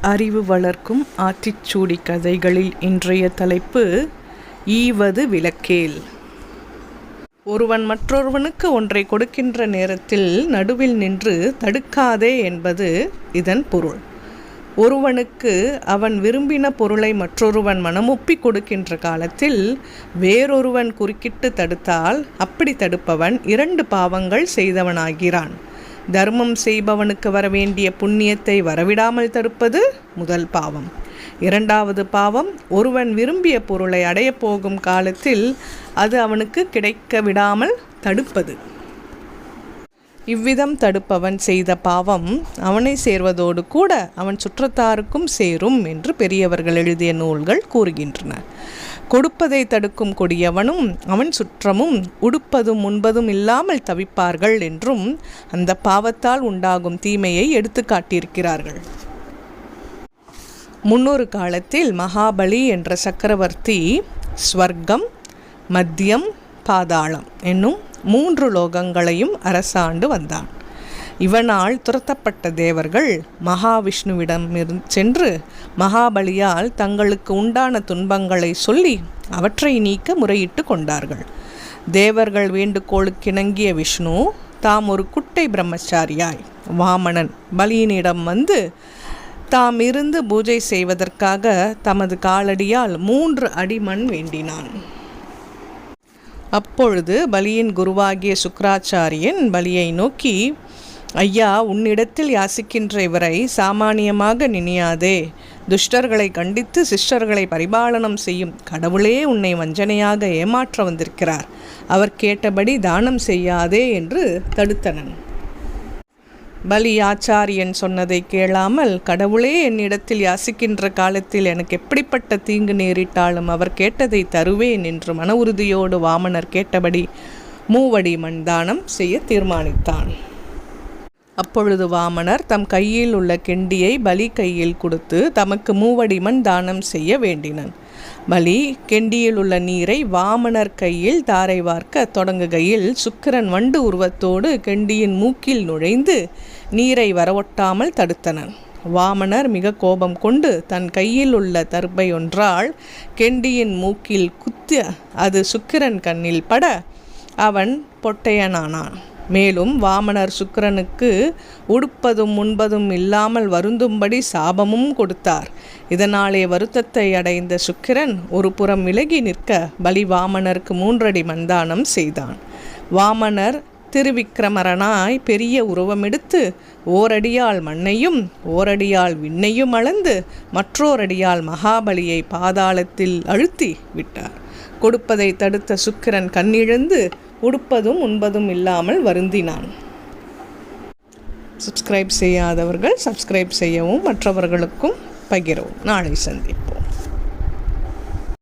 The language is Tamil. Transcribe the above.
அறிவு வளர்க்கும் ஆத்திச்சூடி கதைகளில் இன்றைய தலைப்பு ஈவது விளக்கேல். ஒருவன் மற்றொருவனுக்கு ஒன்றை கொடுக்கின்ற நேரத்தில் நடுவில் நின்று தடுக்காதே என்பது இதன் பொருள். ஒருவனுக்கு அவன் விரும்பின பொருளை மற்றொருவன் மனமொப்பி கொடுக்கின்ற காலத்தில் வேறொருவன் குறுக்கிட்டு தடுத்தால் அப்படி தடுப்பவன் இரண்டு பாவங்கள் செய்தவனாகிறான். தர்மம் செய்பவனுக்கு வரவேண்டிய புண்ணியத்தை வரவிடாமல் தடுப்பது முதல் பாவம். இரண்டாவது பாவம் ஒருவன் விரும்பிய பொருளை அடையப் போகும் காலத்தில் அது அவனுக்கு கிடைக்க விடாமல் தடுப்பது. இவ்விதம் தடுப்பவன் செய்த பாவம் அவனை சேர்வதோடு கூட அவன் சுற்றத்தாருக்கும் சேரும் என்று பெரியவர்கள் எழுதிய நூல்கள் கூறுகின்றன. கொடுப்பதை தடுக்கும் கொடியவனும் அவன் சுற்றமும் உடுப்பதும் உண்பதும் இல்லாமல் தவிப்பார்கள் என்றும் அந்த பாவத்தால் உண்டாகும் தீமையை எடுத்து காட்டியிருக்கிறார்கள். முன்னொரு காலத்தில் மகாபலி என்ற சக்கரவர்த்தி ஸ்வர்க்கம் மத்தியம் பாதாளம் என்னும் மூன்று லோகங்களையும் அரசாண்டு வந்தான். இவனால் துரத்தப்பட்ட தேவர்கள் மகாவிஷ்ணுவிடம் சென்று மகாபலியால் தங்களுக்கு உண்டான துன்பங்களை சொல்லி அவற்றை நீக்க முறையிட்டு கொண்டார்கள். தேவர்கள் வேண்டுகோளுக்கிணங்கிய விஷ்ணு தாம் ஒரு குட்டை பிரம்மச்சாரியாய். வாமணன் பலியினிடம் வந்து தாம் இருந்து பூஜை செய்வதற்காக தமது காலடியால் மூன்று அடி மண் வேண்டினான். அப்பொழுது பலியின் குருவாகிய சுக்கராச்சாரியன் பலியை நோக்கி ஐயா உன்னிடத்தில் யாசிக்கின்ற இவரை சாமானியமாக நினையாதே. துஷ்டர்களை கண்டித்து சிஷ்டர்களை பரிபாலனம் செய்யும் கடவுளே உன்னை வஞ்சனையாக ஏமாற்ற வந்திருக்கிறார். அவர் கேட்டபடி தானம் செய்யாதே என்று தடுத்தனன். பலி ஆச்சாரியன் சொன்னதை கேளாமல் கடவுளே என்னிடத்தில் யாசிக்கின்ற காலத்தில் எனக்கு எப்படிப்பட்ட தீங்கு நேரிட்டாலும் அவர் கேட்டதை தருவேன் என்று மன உறுதியோடு வாமனர் கேட்டபடி மூவடி மண் தானம் செய்ய தீர்மானித்தான். அப்பொழுது வாமனர் தம் கையில் உள்ள கெண்டியை பலி கையில் கொடுத்து தமக்கு மூவடிமன் தானம் செய்ய வேண்டினன். பலி கெண்டியில் உள்ள நீரை வாமனர் கையில் தாரை வார்க்க தொடங்குகையில் சுக்கிரன் வண்டு உருவத்தோடு கெண்டியின் மூக்கில் நுழைந்து நீரை வரவொட்டாமல் தடுத்தனன். வாமனர் மிக கோபம் கொண்டு தன் கையில் உள்ள தர்பை ஒன்றால் கெண்டியின் மூக்கில் குத்த அது சுக்கிரன் கண்ணில் பட அவன் பொட்டையனானான். மேலும் வாமனர் சுக்கிரனுக்கு உடுப்பதும் உண்பதும் இல்லாமல் வருந்தும்படி சாபமும் கொடுத்தார். இதனாலே வருத்தத்தை அடைந்த சுக்கிரன் ஒரு புறம் விலகி நிற்க பலி வாமனருக்கு மூன்றடி மந்தானம் செய்தான். வாமனர் திருவிக்கிரமரனாய் பெரிய உருவமெடுத்து ஓரடியால் மண்ணையும் ஓரடியால் விண்ணையும் அளந்து மற்றோரடியால் மகாபலியை பாதாளத்தில் அழுத்தி விட்டார். கொடுப்பதை தடுத்த சுக்கிரன் கண்ணிழந்து உடுப்பதும் உண்பதும் இல்லாமல் வருந்தினான். சப்ஸ்கிரைப் செய்யாதவர்கள் சப்ஸ்கிரைப் செய்யவும் மற்றவர்களுக்கும் பகிரவும். நாளை சந்திப்போம்.